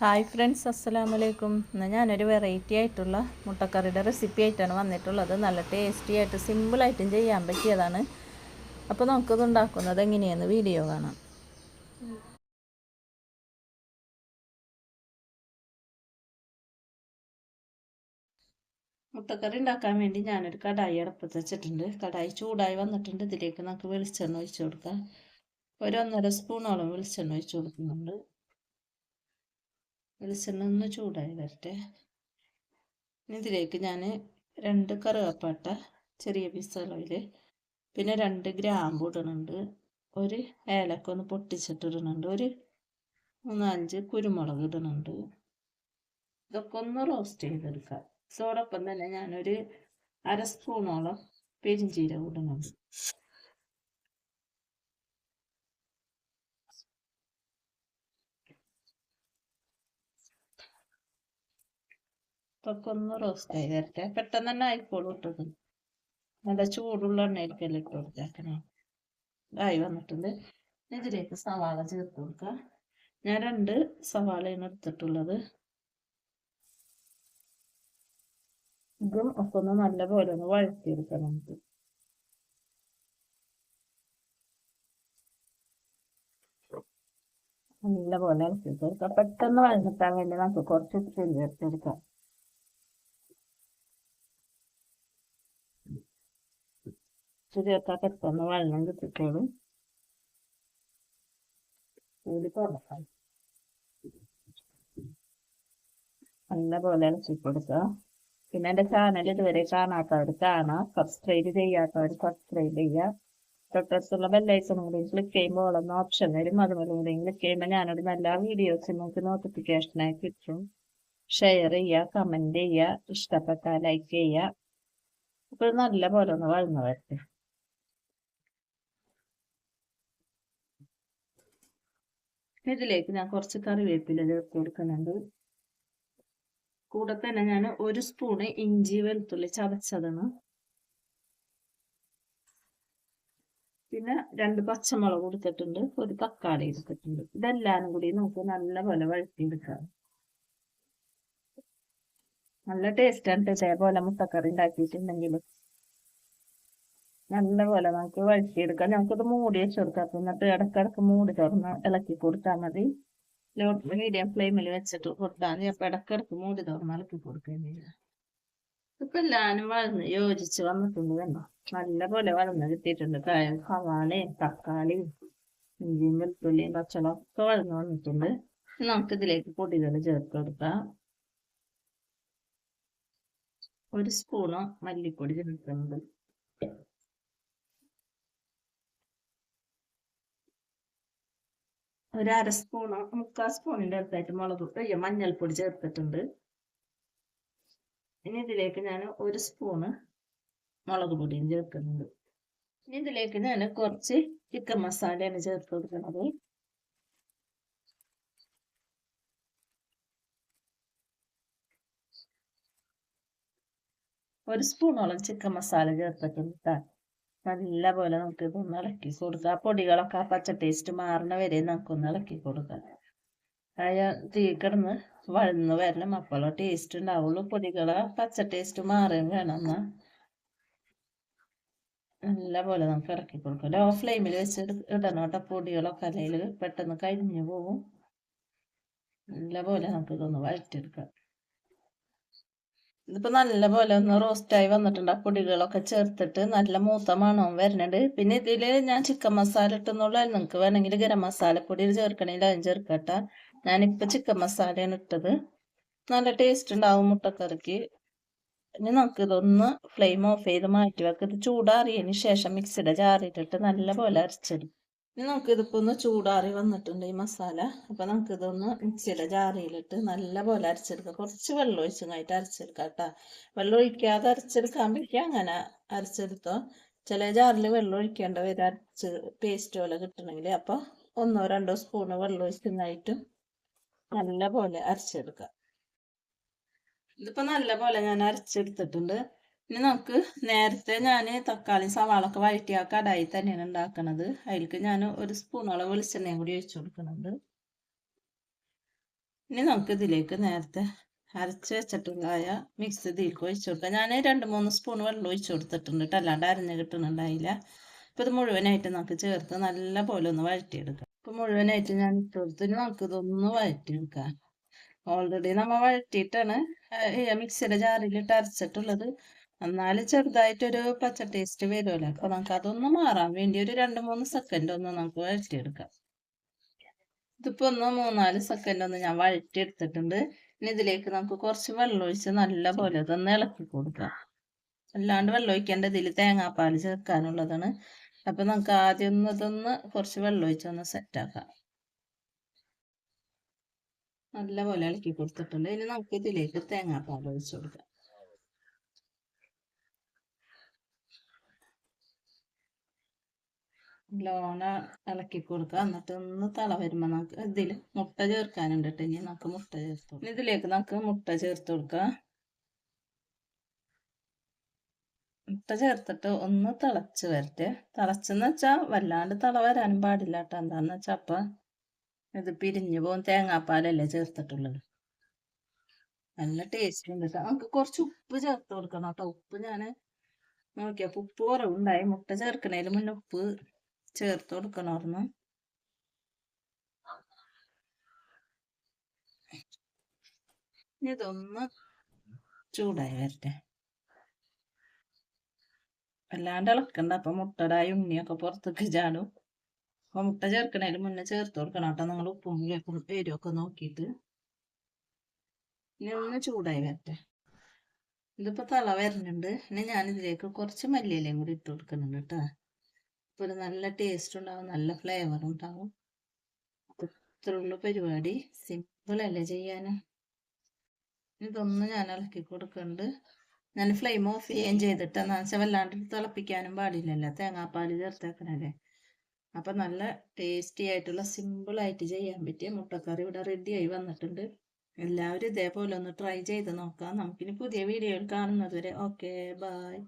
Hi friends അസ്സലാമു അലൈക്കും. ഇന്ന് ഞാനൊരു വെറൈറ്റി ആയിട്ടുള്ള മുട്ടക്കറിയുടെ റെസിപ്പി ആയിട്ടാണ് വന്നിട്ടുള്ളത്. നല്ല ടേസ്റ്റി ആയിട്ട് സിമ്പിളായിട്ടും ചെയ്യാൻ പറ്റിയതാണ്. അപ്പോൾ നമുക്കത് ഉണ്ടാക്കുന്നത് എങ്ങനെയാണെന്ന് വീഡിയോ കാണാം. മുട്ടക്കറി ഉണ്ടാക്കാൻ വേണ്ടി ഞാനൊരു കടായി അടുപ്പത്ത് വെച്ചിട്ടുണ്ട്. കടായി ചൂടായി വന്നിട്ടുണ്ട്. ഇതിലേക്ക് നമുക്ക് വെളിച്ചെണ്ണ ഒഴിച്ചു കൊടുക്കാം. ഒരു ഒന്നര സ്പൂണോളം വെളിച്ചെണ്ണ ഒഴിച്ചു കൊടുക്കുന്നുണ്ട്. വെളിച്ചെണ്ണ ഒന്ന് ചൂടായി വരട്ടെ ഇതിലേക്ക് ഞാൻ രണ്ട് കറുകപ്പാട്ട ചെറിയ പീസ് അളവിൽ പിന്നെ രണ്ട് ഗ്രാമ്പ് ഇടുന്നുണ്ട് ഒരു ഏലക്ക ഒന്ന് പൊട്ടിച്ചിട്ടിടുന്നുണ്ട് ഒരു മൂന്നഞ്ച് കുരുമുളക് ഇടുന്നുണ്ട് ഇതൊക്കെ ഒന്ന് റോസ്റ്റ് ചെയ്തെടുക്കാം. ഇതോടൊപ്പം തന്നെ ഞാനൊരു അര സ്പൂണോളം പെരിഞ്ചീരകം ഇടുന്നുണ്ട് ഇതൊക്കെ ഒന്ന് റോസ്റ്റ് ആയി വരട്ടെ പെട്ടെന്ന് തന്നെ ആയിക്കോളും ഇട്ടത് നല്ല ചൂടുള്ള എണ്ണയിലേക്കല്ലേ ഇട്ട് കൊടുത്തേക്കണേ. ഇതായി വന്നിട്ടുണ്ട്. ഇതിലേക്ക് സവാള ചേർത്ത് കൊടുക്കുക ഞാൻ രണ്ട് സവാളയാണ് എടുത്തിട്ടുള്ളത്. ഇതും ഒക്കെ ഒന്ന് നല്ല പോലെ ഒന്ന് വഴറ്റിയെടുക്കണം നമുക്ക്. നല്ല പോലെ ഇളക്കി കൊടുക്കാം. പെട്ടെന്ന് വഴന്നിട്ടാൻ വേണ്ടി നമുക്ക് കുറച്ച് ഉപ്പ് ചേർത്തെടുക്കാം ചേർക്കാൻ പെട്ടെന്ന് വെള്ളം കിട്ടിക്കോളും. കൂടി തുറക്കാം. നല്ലപോലെ ഇളക്കി കൊടുക്കുക പിന്നെ എന്റെ ചാനൽ ഇതുവരെ കാണാത്തവർ കാണാം. സബ്സ്ക്രൈബ് ചെയ്യാത്തവർ സബ്സ്ക്രൈബ് ചെയ്യുക. തൊട്ടടുത്തുള്ള ബെല്ലൈസും കൂടി ക്ലിക്ക് ചെയ്യുമ്പോൾ ഓളൊന്ന് ഓപ്ഷൻ വരും. അതുപോലെ കൂടി ക്ലിക്ക് ചെയ്യുമ്പോൾ ഞാനിടുന്ന എല്ലാ വീഡിയോസും നിങ്ങൾക്ക് നോട്ടിഫിക്കേഷനായി കിട്ടും. ഷെയർ ചെയ്യുക കമന്റ് ചെയ്യുക ഇഷ്ടപ്പെട്ടാൽ ലൈക്ക് ചെയ്യുക. അപ്പോൾ നല്ല പോലെ ഒന്ന് വളർന്നു വരട്ടെ. ഇതിലേക്ക് ഞാൻ കുറച്ച് കറിവേപ്പില ചേർത്ത് കൊടുക്കുന്നുണ്ട്. കൂടെ തന്നെ ഞാൻ ഒരു സ്പൂണ് ഇഞ്ചി വെളുത്തുള്ളി ചതച്ചതാണ്. പിന്നെ രണ്ട് പച്ചമുളക് കൊടുത്തിട്ടുണ്ട് ഒരു തക്കാളി എടുത്തിട്ടുണ്ട്. ഇതെല്ലാം കൂടി നമുക്ക് നല്ലപോലെ വഴറ്റിയെടുക്കാം. നല്ല ടേസ്റ്റ് ആണ് ഇതേപോലെ മുട്ടക്കറി ഉണ്ടാക്കിയിട്ടുണ്ടെങ്കിൽ. നല്ലപോലെ നമുക്ക് വഴറ്റിയെടുക്കാം നമുക്കത് മൂടി വെച്ച് കൊടുക്കാം എന്നിട്ട് ഇടക്കിടക്ക് മൂടി തുറന്ന് ഇളക്കി കൊടുത്താൽ മതി. ലോ മീഡിയം ഫ്ലെയിമിൽ വെച്ചിട്ട് കൊടുത്താൽ മതി. അപ്പൊ ഇടക്കിടക്ക് മൂടി തുറന്ന് ഇളക്കി കൊടുക്കുകയും ഇപ്പൊ എല്ലാവരും വളർന്ന് യോജിച്ച് വന്നിട്ടുണ്ട് കണ്ടോ? നല്ലപോലെ വളർന്ന് കിട്ടിയിട്ടുണ്ട്. സവാളയും തക്കാളിയും ഇഞ്ചിയും വെളുത്തുള്ളിയും പച്ചളം ഒക്കെ വളർന്ന് വന്നിട്ടുണ്ട്. നമുക്ക് ഇതിലേക്ക് പൊടികൾ ചേർത്ത് കൊടുക്കാം. ഒരു സ്പൂണ് മല്ലിപ്പൊടി ചേർക്കുന്നുണ്ട്. ഒരു അര സ്പൂണ് മുക്കാൽ സ്പൂണിന്റെ അടുത്തായിട്ട് മുളക് അയ്യോ മഞ്ഞൾപ്പൊടി ചേർത്തിട്ടുണ്ട്. ഇനി ഇതിലേക്ക് ഞാൻ ഒരു സ്പൂണ് മുളക് പൊടിയും ചേർക്കുന്നുണ്ട്. ഇനി ഇതിലേക്ക് ഞാൻ കുറച്ച് ചിക്കൻ മസാലയാണ് ചേർത്ത് കൊടുക്കുന്നത്. ഒരു സ്പൂണോളം ചിക്കൻ മസാല ചേർത്തിട്ടുണ്ട് നല്ല പോലെ നമുക്ക് ഇതൊന്ന് ഇളക്കി കൊടുക്കുക. ആ പൊടികളൊക്കെ ആ പച്ച ടേസ്റ്റ് മാറുന്ന വരെ നമുക്കൊന്ന് ഇളക്കി കൊടുക്കാം അതായ തീ കിടന്ന് വഴന്ന് വരണം. അപ്പോഴോ ടേസ്റ്റ് ഉണ്ടാവുള്ളൂ. പൊടികള പച്ച ടേസ്റ്റ് മാറുകയും വേണം എന്നാ. നല്ല പോലെ നമുക്ക് ഇറക്കി കൊടുക്കാം. ലോ ഫ്ലെയിമിൽ വെച്ച് ഇടണം കേട്ടോ. പൊടികളൊക്കെ അല്ലെങ്കിൽ പെട്ടെന്ന് കരിഞ്ഞു പോവും. നല്ല പോലെ നമുക്ക് ഇതൊന്ന് വഴറ്റിയെടുക്കാം. ഇതിപ്പോ നല്ല പോലെ ഒന്ന് റോസ്റ്റായി വന്നിട്ടുണ്ട്. ആ പൊടികളൊക്കെ ചേർത്തിട്ട് നല്ല മൂത്ത മണവും വരുന്നുണ്ട്. പിന്നെ ഇതിൽ ഞാൻ ചിക്കൻ മസാല ഇട്ടെന്നുള്ള. നിങ്ങൾക്ക് വേണമെങ്കിൽ ഗരം മസാലപ്പൊടി ചേർക്കണമെങ്കിൽ അതും ചേർക്കട്ടെ. ഞാനിപ്പോൾ ചിക്കൻ മസാലയാണ് ഇട്ടത്. നല്ല ടേസ്റ്റ് ഉണ്ടാവും മുട്ടക്കറിക്ക്. ഇനി നമുക്ക് ഇതൊന്ന് ഫ്ലെയിം ഓഫ് ചെയ്ത് മാറ്റി വെക്കുക ഇത് ചൂടാറിയതിന് ശേഷം മിക്സിയുടെ ജാറിയിട്ടിട്ട് നല്ല പോലെ അരച്ചെടുക്കും. ഇനി നമുക്കിതിപ്പോൾ ഒന്ന് ചൂടാറി വന്നിട്ടുണ്ട് ഈ മസാല. അപ്പൊ നമുക്കിതൊന്ന് മിക്സിയുടെ ജാറിയിലിട്ട് നല്ല പോലെ അരച്ചെടുക്കാം. കുറച്ച് വെള്ളം ഒഴിച്ചതായിട്ട് അരച്ചെടുക്കാം കേട്ടോ. വെള്ളം ഒഴിക്കാതെ അരച്ചെടുക്കാൻ പറ്റിയ അങ്ങനെ അരച്ചെടുത്തോ. ചില ജാറിൽ വെള്ളം ഒഴിക്കേണ്ട വരെ അരച്ച് പേസ്റ്റ് പോലെ കിട്ടണമെങ്കിൽ അപ്പൊ ഒന്നോ രണ്ടോ സ്പൂണ് വെള്ളം ഒഴിക്കുന്നതായിട്ടും നല്ല പോലെ അരച്ചെടുക്കാം. ഇതിപ്പോ നല്ല പോലെ ഞാൻ അരച്ചെടുത്തിട്ടുണ്ട്. ഇനി നമുക്ക് നേരത്തെ ഞാൻ തക്കാളി സവാളൊക്കെ വഴറ്റിയ കടായി തന്നെയാണ് ഉണ്ടാക്കുന്നത് അതിലേക്ക് ഞാൻ ഒരു സ്പൂണോളം വെളിച്ചെണ്ണയും കൂടി ഒഴിച്ചു കൊടുക്കുന്നുണ്ട്. ഇനി നമുക്ക് ഇതിലേക്ക് നേരത്തെ അരച്ച് വെച്ചിട്ടുള്ളതായ മിക്സ് ഇതിലേക്ക് ഒഴിച്ചു കൊടുക്കുക ഞാൻ രണ്ട് മൂന്ന് സ്പൂൺ വെള്ളം ഒഴിച്ചു കൊടുത്തിട്ടുണ്ട് കേട്ടോ. അല്ലാണ്ട് അരഞ്ഞ് കിട്ടുന്നുണ്ടായില്ല. അപ്പം ഇത് മുഴുവനായിട്ട് നമുക്ക് ചേർത്ത് നല്ല പോലെ ഒന്ന് വഴറ്റിയെടുക്കാം. ഇപ്പം മുഴുവനായിട്ട് ഞാൻ ഇട്ട് കൊടുത്തിട്ട് നമുക്ക് ഇതൊന്ന് വഴറ്റിയെടുക്കാം ഓൾറെഡി നമ്മൾ വഴറ്റിയിട്ടാണ് മിക്സിയുടെ ജാറിലിട്ട് അരച്ചിട്ടുള്ളത്. എന്നാലും ചെറുതായിട്ടൊരു പച്ച ടേസ്റ്റ് വരുമല്ലോ അപ്പൊ നമുക്ക് അതൊന്ന് മാറാൻ വേണ്ടി ഒരു രണ്ട് മൂന്ന് സെക്കൻഡ് ഒന്ന് നമുക്ക് വഴറ്റിയെടുക്കാം. ഇതിപ്പോ ഒന്ന് മൂന്നാൽ സെക്കൻഡ് ഒന്ന് ഞാൻ വഴറ്റിയെടുത്തിട്ടുണ്ട്. ഇനി ഇതിലേക്ക് നമുക്ക് കുറച്ച് വെള്ളം ഒഴിച്ച് നല്ല പോലെ അതൊന്ന് ഇളക്കി കൊടുക്കാം. അല്ലാണ്ട് വെള്ളം ഒഴിക്കേണ്ട ഇതിൽ തേങ്ങാപ്പാൽ ചേർക്കാനുള്ളതാണ്. അപ്പൊ നമുക്ക് ആദ്യം ഒന്ന് ഇതൊന്ന് കുറച്ച് വെള്ളം ഒഴിച്ച് ഒന്ന് സെറ്റാക്കാം നല്ല പോലെ ഇളക്കി കൊടുത്തിട്ടുണ്ട്. ഇനി നമുക്ക് ഇതിലേക്ക് തേങ്ങാപ്പാൽ ഒഴിച്ചു കൊടുക്കാം. ലോണ ഇളക്കി കൊടുക്കുക. എന്നിട്ട് ഒന്ന് തള വരുമ്പോൾ നമുക്ക് ഇതിൽ മുട്ട ചേർക്കാനുണ്ട് കേട്ടോ ഇനി നമുക്ക് മുട്ട ചേർത്ത് ഇതിലേക്ക് നമുക്ക് മുട്ട ചേർത്ത് കൊടുക്കാം. മുട്ട ചേർത്തിട്ട് ഒന്ന് തിളച്ച് വരട്ടെ. തിളച്ചെന്ന് വെച്ചാൽ വല്ലാണ്ട് തിള വരാനും പാടില്ല കേട്ടോ എന്താന്ന് വെച്ചാൽ അപ്പം ഇത് പിരിഞ്ഞു പോകും. തേങ്ങാപ്പാലല്ലേ ചേർത്തിട്ടുള്ളത്. നല്ല ടേസ്റ്റ് ഉണ്ട് നമുക്ക് കുറച്ച് ഉപ്പ് ചേർത്ത് കൊടുക്കണം കേട്ടോ ഉപ്പ് ഞാൻ നോക്കിയപ്പോൾ ഉപ്പ് കുറവുണ്ടായി. മുട്ട ചേർക്കണേലും മുന്നേ ഉപ്പ് ചേർത്ത് കൊടുക്കണമായിരുന്നു ഇതൊന്ന് ചൂടായി വരട്ടെ. അല്ലാണ്ട് ഇളക്കണ്ട. അപ്പൊ മുട്ടടായി ഉണ്ണിയൊക്കെ പുറത്തേക്ക് ചാടും. അപ്പൊ മുട്ട ചേർക്കണേലും മുന്നേ ചേർത്ത് കൊടുക്കണം കേട്ടോ. നിങ്ങൾ ഉപ്പും എരിവൊക്കെ നോക്കിയിട്ട്. ഇനി ഒന്ന് ചൂടായി വരട്ടെ. ഇതിപ്പോ തള വരുന്നുണ്ട് ഇനി ഞാൻ ഇതിലേക്ക് കുറച്ച് മല്ലിയിലയും കൂടി ഇട്ട് കൊടുക്കുന്നുണ്ട് കേട്ടോ. ഒരു നല്ല ടേസ്റ്റ് ഉണ്ടാവും നല്ല ഫ്ലേവർ ഉണ്ടാവും. ഇത്രയുള്ള പരിപാടി. സിമ്പിൾ അല്ലേ ചെയ്യാൻ ഇതൊന്നും ഞാൻ ഇളക്കി കൊടുക്കുന്നുണ്ട് ഞാൻ ഫ്ലെയിം ഓഫ് ചെയ്യുകയും ചെയ്തിട്ട് എന്താ വെച്ചാൽ വല്ലാണ്ട് തിളപ്പിക്കാനും പാടില്ലല്ലോ. തേങ്ങാപ്പാൽ ചേർത്തേക്കണല്ലേ. അപ്പം നല്ല ടേസ്റ്റി ആയിട്ടുള്ള സിമ്പിളായിട്ട് ചെയ്യാൻ പറ്റിയ മുട്ടക്കറി ഇവിടെ റെഡിയായി വന്നിട്ടുണ്ട്. എല്ലാവരും ഇതേപോലെ ഒന്ന് ട്രൈ ചെയ്ത് നോക്കാം. നമുക്കിനി പുതിയ വീഡിയോയിൽ കാണുന്നത് വരെ ഓക്കെ ബായ്